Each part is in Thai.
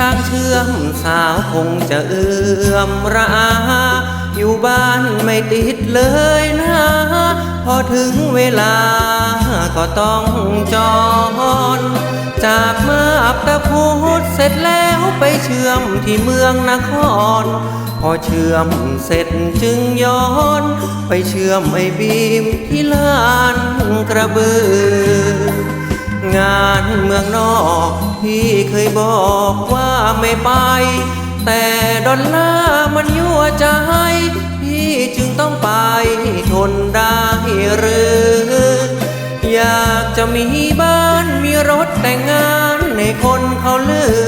ช่างเชื่อมสาวคงจะเอื้อมระอาอยู่บ้านไม่ติดเลยนะ พอถึงเวลาก็ต้องจอนจากมาบตะพูดเสร็จแล้วไปเชื่อมที่เมืองนคร พอเชื่อมเสร็จจึงย้อน ไปเชื่อมไอ้บีมที่ลานกระบือ งานเมืองนอก พี่เคยบอกว่าไม่ไป แต่ดอลลาร์มันยั่วใจ พี่จึงต้องไปทนได้หรือ อยากจะมีบ้านมีรถแต่งงานในคนเขาลือ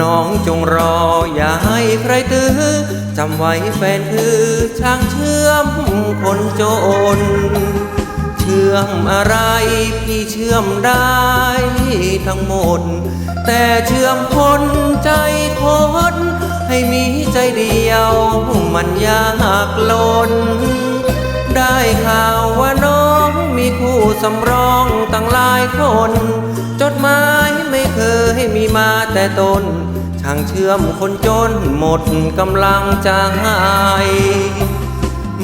น้องจงรออย่าให้ใครตื้อจำไว้แฟนคือช่างเชื่อมคนจน เชื่อมอะไรพี่เชื่อมได้ทั้งหมด แต่เชื่อมคนใจคนให้มีใจเดียว มันยากลน ได้ข่าวว่าน้องมีคู่สำรองตั้งหลายคน จดหมายไม่เคยมีมาแต่ตนช่างเชื่อมคนจนหมดกำลังใจ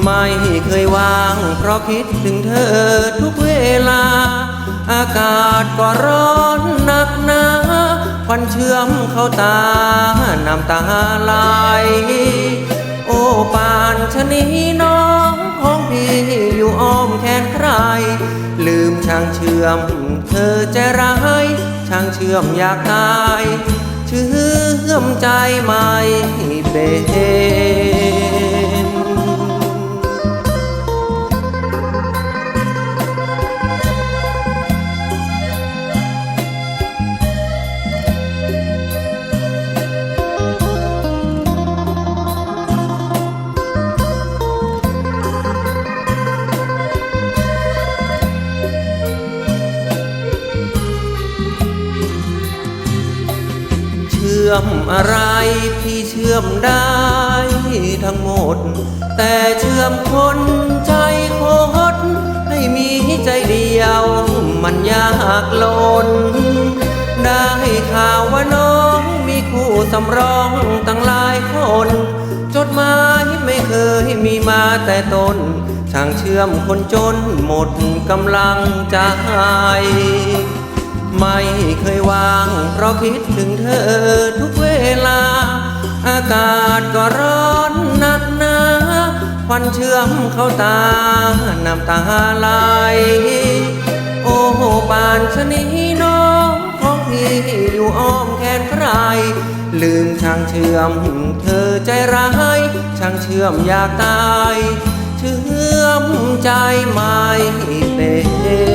ไม่เคยว่าง เพราะคิดถึงเธอทุกเวลา อากาศก็ร้อนหนักหนาควันเชื่อมเข้าตา น้ำตาไหลโอ้ปานชะนีน้องของพี่อยู่อ้อมแขนใคร ลืมช่างเชื่อม เธอใจร้ายช่างเชื่อมอยากตาย เชื่อมใจไม่เป็น ชื่อมอะไรพี่เชื่อมได้ทั้งหมด แต่เชื่อมคนใจโคตรให้มีใจเดียว มันยากลน ได้ข่าวว่าน้องมีคู่สำรองตั้งหลายคน จดหมายไม่เคยมีมาแต่ตนช่างเชื่อมคนจนหมดกำลังใจ ไม่เคยว่างเพราะคิดถึงเธอทุกเวลา อากาศก็ร้อนหนักหนาควันเชื่อมเข้าตา น้ำตาไหลโอ้ปานชนีน้องของพี่อยู่อ้อมแขนใคร ลืมช่างเชื่อมเธอใจร้ายช่างเชื่อมอยากตาย เชื่อมใจไม่เป็น